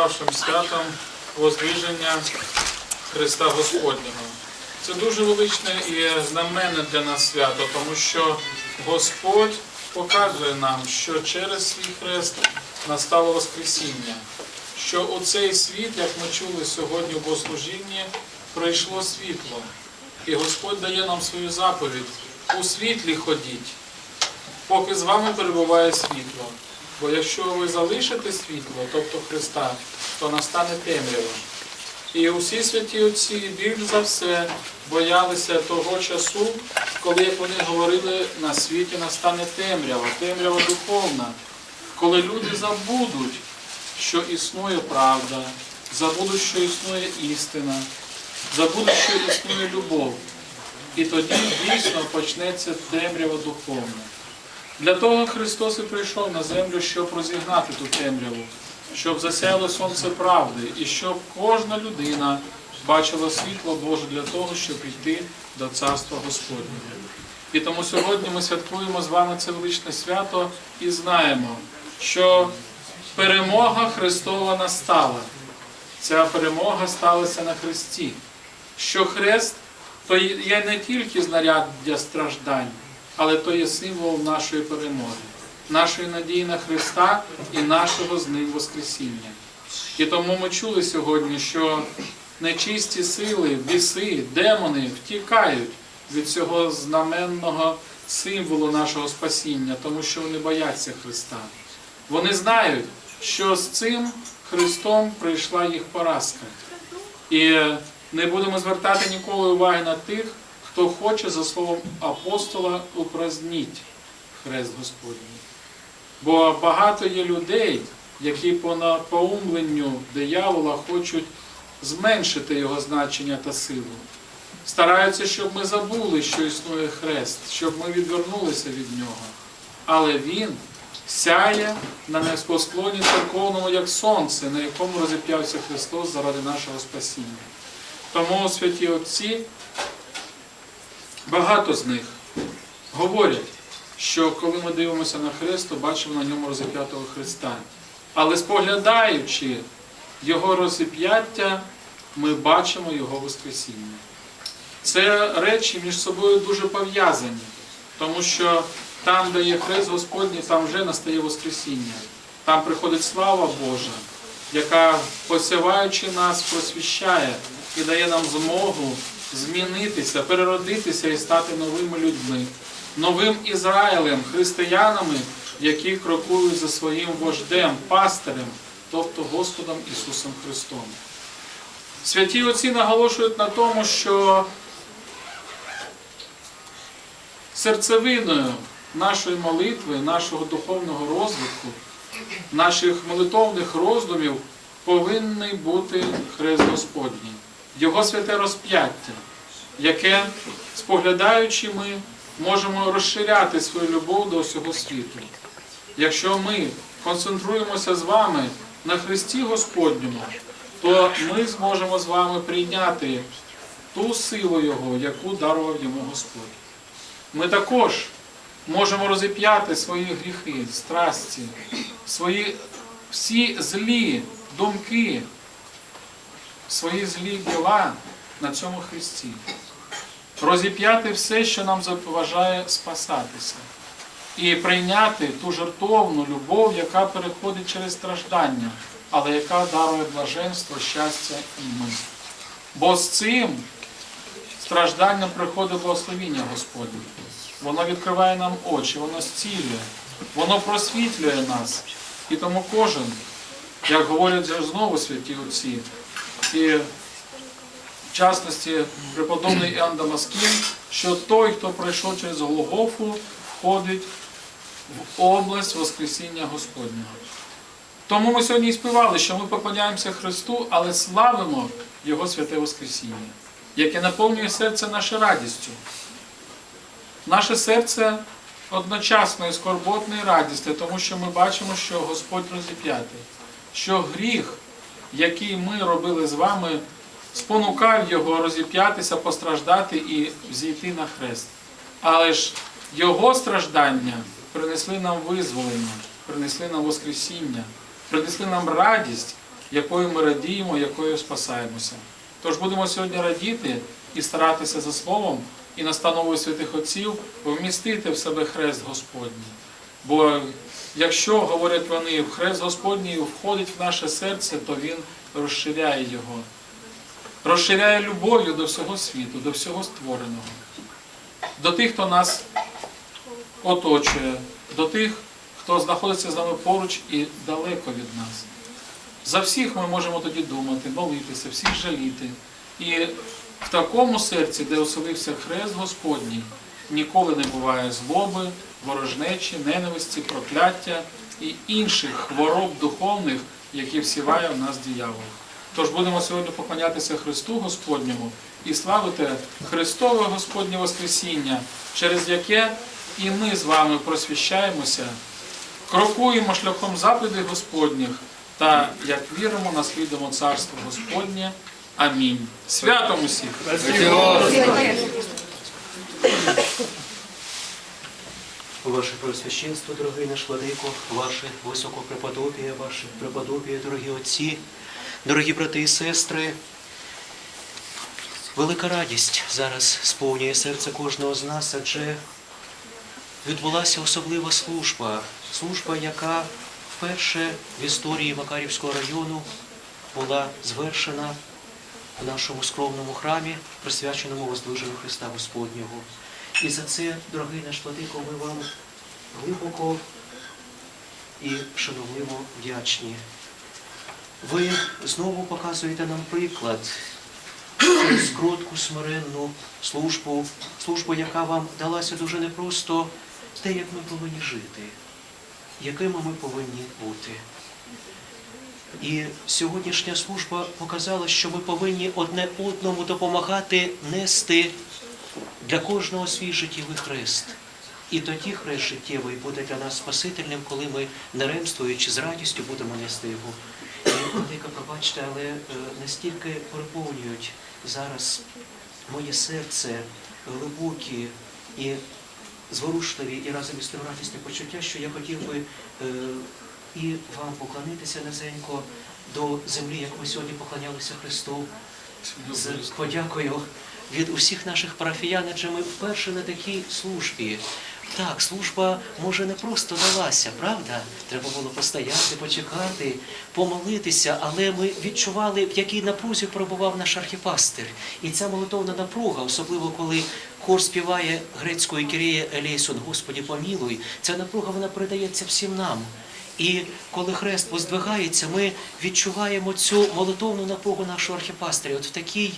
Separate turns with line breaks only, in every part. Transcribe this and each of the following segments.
Нашим святом Воздвиження Христа Господнього. Це дуже величне і знаменне для нас свято, тому що Господь показує нам, що через свій хрест настало Воскресіння, що у цей світ, як ми чули сьогодні в богослужінні, прийшло світло. І Господь дає нам свою заповідь у світлі ходіть, поки з вами перебуває світло. Бо якщо ви залишите світло, тобто Христа, то настане темрява. І усі святі отці більш за все боялися того часу, коли, як вони говорили, на світі настане темрява, темрява духовна, коли люди забудуть, що існує правда, забудуть, що існує істина, забудуть, що існує любов. І тоді дійсно почнеться темрява духовна. Для того Христос і прийшов на землю, щоб розігнати ту темряву, щоб засяяло сонце правди, і щоб кожна людина бачила світло Боже для того, щоб йти до Царства Господнього. І тому сьогодні ми святкуємо з вами це величне свято і знаємо, що перемога Христова настала. Ця перемога сталася на Христі. Що Хрест то є не тільки знаряддя страждань, але то є символ нашої перемоги, нашої надії на Христа і нашого з ним Воскресіння. І тому ми чули сьогодні, що нечисті сили, біси, демони втікають від цього знаменного символу нашого спасіння, тому що вони бояться Христа. Вони знають, що з цим Христом прийшла їх поразка. І не будемо звертати ніколи уваги на тих, хто хоче, за словом апостола, упразніть хрест Господній. Бо багато є людей, які по напоумленню диявола хочуть зменшити його значення та силу. Стараються, щоб ми забули, що існує хрест, щоб ми відвернулися від нього. Але він сяє на небосклоні церковному, як сонце, на якому розіп'явся Христос заради нашого спасіння. Тому святі Отці, багато з них говорять, що коли ми дивимося на Христ, то бачимо на ньому розіп'ятого Христа. Але споглядаючи Його розіп'яття, ми бачимо Його Воскресіння. Це речі між собою дуже пов'язані, тому що там, де є Хрест Господній, там вже настає Воскресіння. Там приходить слава Божа, яка, посяваючи нас, просвіщає і дає нам змогу змінитися, переродитися і стати новими людьми, новим Ізраїлем, християнами, які крокують за своїм вождем, пастирем, тобто Господом Ісусом Христом. Святі отці наголошують на тому, що серцевиною нашої молитви, нашого духовного розвитку, наших молитовних роздумів повинний бути Хрест Господній, Його святе розп'яття, яке, споглядаючи, ми можемо розширяти свою любов до всього світу. Якщо ми концентруємося з вами на Христі Господньому, то ми зможемо з вами прийняти ту силу Його, яку дарував йому Господь. Ми також можемо розіп'яти свої гріхи, страсті, свої всі злі думки, свої злі діла на цьому Христі. Розіп'яти все, що нам заважає спасатися. І прийняти ту жертовну любов, яка переходить через страждання, але яка дарує блаженство, щастя і мир. Бо з цим стражданням приходить благословіння Господнє. Воно відкриває нам очі, воно зцілює, воно просвітлює нас. І тому кожен, як говорять знову святі отці, і в частності преподобний Іоанн Дамаскін, що той, хто пройшов через Голгофу, входить в область Воскресіння Господнього. Тому ми сьогодні і співали, що ми поклоняємося Христу, але славимо Його святе Воскресіння, яке наповнює серце наше радістю. Наше серце одночасно і скорботне і радісне, тому що ми бачимо, що Господь розіп'ятий, що гріх, який ми робили з вами, спонукав його розіп'ятися, постраждати і взійти на хрест. Але ж його страждання принесли нам визволення, принесли нам Воскресіння, принесли нам радість якою ми радіємо, якою спасаємося. Тож будемо сьогодні радіти і старатися за словом і настановою святих отців вмістити в себе хрест Господній. Бо якщо, говорять вони, в хрест Господній входить в наше серце, то він розширяє його, розширяє любов'ю до всього світу, до всього створеного, до тих, хто нас оточує, до тих, хто знаходиться з нами поруч і далеко від нас. За всіх ми можемо тоді думати, молитися, всіх жаліти. І в такому серці, де оселився хрест Господній, ніколи не буває злоби, ворожнечі, ненависті, прокляття і інших хвороб духовних, які всіває в нас диявол. Тож будемо сьогодні поклонятися Христу Господньому і славити Христове Господнє Воскресіння, через яке і ми з вами просвіщаємося, крокуємо шляхом заповідей Господніх та, як віримо, наслідуємо Царство Господнє. Амінь. Святом усіх!
Ваше Преосвященство, дорогий наш владико, ваше високопреподобіє, ваше преподобіє, дорогі отці, дорогі брати і сестри. Велика радість зараз сповнює серце кожного з нас, адже відбулася особлива служба, служба, яка вперше в історії Макарівського району була звершена в нашому скромному храмі, присвяченому воздвиженню Христа Господнього. І за це, дорогий наш владико, ми вам глибоко і шановливо вдячні. Ви знову показуєте нам приклад через смиренну службу, службу, яка вам далася дуже непросто, те, як ми повинні жити, якими ми повинні бути. І сьогоднішня служба показала, що ми повинні одне одному допомагати нести для кожного свій життєвий хрест. І тоді хрест життєвий буде для нас спасительним, коли ми, не ремствуючи з радістю, будемо нести його. І, Владика, пробачте, але е, настільки переповнюють зараз моє серце глибокі і зворушливі і разом із тим радісні почуття, що я хотів би е, і вам поклонитися низенько до землі, як ми сьогодні поклонялися Христу з подякою від усіх наших парафіян, адже ми вперше на такій службі. Так, служба може не просто далася, правда? Треба було постояти, почекати, помолитися, але ми відчували, в якій напрузі перебував наш архіпастир. І ця молитовна напруга, особливо коли хор співає грецькою кіріє Елейсон, Господі помілуй, ця напруга вона передається всім нам. І коли хрест воздвигається, ми відчуваємо цю молитовну напругу нашого архіпастиря. От в такій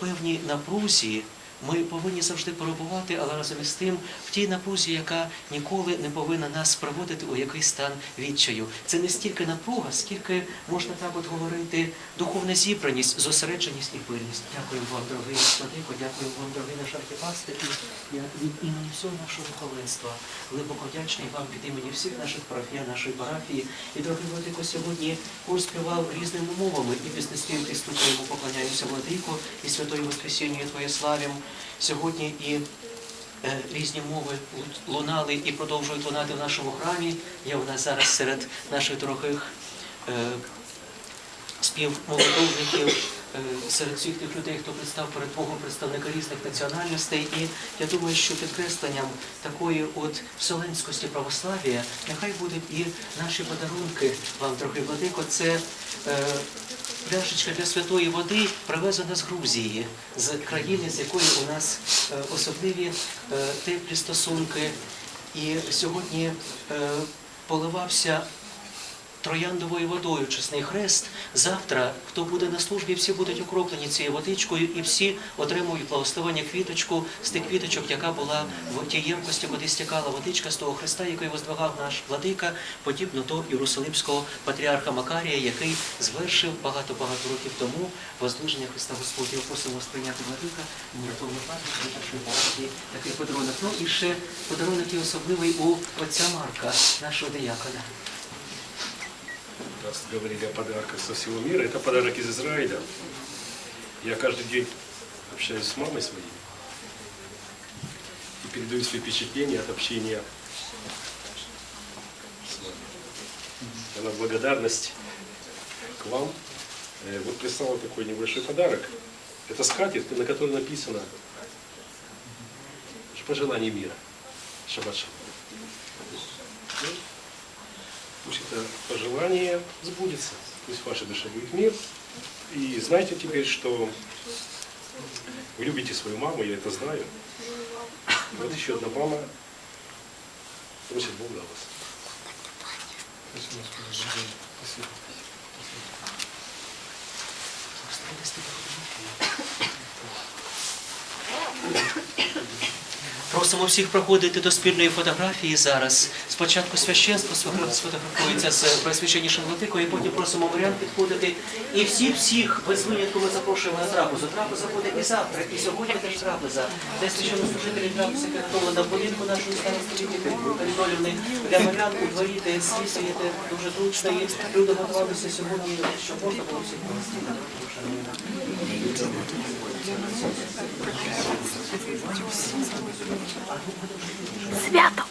певній напрузі ми повинні завжди перебувати, але разом із тим в тій напрузі, яка ніколи не повинна нас приводити у якийсь стан відчаю. Це не стільки напруга, скільки можна так от говорити, духовна зібраність, зосередженість і пильність. Дякую вам, дорогий владико, дякую вам, дорогий наш архіпастир. Я від імені всього нашого духовенства глибоко вдячний вам від імені всіх наших парафіян, нашої парафії. І дорогий владико, сьогодні хор співав різними мовами і піснеспів ти стукаємо, поклоняємося владико, і святою Воскресінню Твоє славім. Сьогодні і е, різні мови лунали і продовжують лунати в нашому храмі. Я у нас зараз серед наших дорогих співмолитовників, е, серед всіх тих людей, хто представ перед Богом представника різних національностей. І я думаю, що підкресленням такої от вселенськості православ'я нехай будуть і наші подарунки вам, дорогий владико. Це е, пляшечка для святої води привезена з Грузії, з країни, з якої у нас е, особливі е, теплі стосунки. І сьогодні е, поливався трояндовою водою чесний хрест. Завтра, хто буде на службі, всі будуть окроплені цією водичкою, і всі отримують благословення квіточку з тих квіточок, яка була в тій ємкості, куди стікала водичка з того хреста, який воздвигав наш владика, подібно до Єрусалимського патріарха Макарія, який звершив багато-багато років тому воздвиження Христа Господнього. Просимо сприйняти владика, молитовну пам'ять такий подарунок. Ну і ще подарунок є особливий у отця Марка, нашого диякона.
Раз говорили о подарках со всего мира, это подарок из Израиля. Я каждый день общаюсь с мамой своей и передаю свои впечатления от общения с мамой. Она благодарность к вам э, вот прислала такой небольшой подарок. Это скатерть, на которой написано пожелание мира. Шаббат шалом. Пусть это пожелание сбудется. Пусть в вашей душе будет мир. И знайте теперь, что вы любите свою маму, я это знаю. Вот еще одна мама просит Бога вас.
Просимо всіх проходити до спільної фотографії зараз. Спочатку священство сфотограф- сфотографується з пресвященнішим Владикою, і потім просимо морян підходити. І всіх всіх без винятку ми запрошуємо на трапезу. Трапеза буде і завтра, і сьогодні теж трапеза. Де священнослужителі трапези підготовлена в будинку нашої старості Капітолівни. Для морян у дворі де світуєте дуже зручно. І люди готувалися сьогодні, щоб можна було всіх провести.
Свято!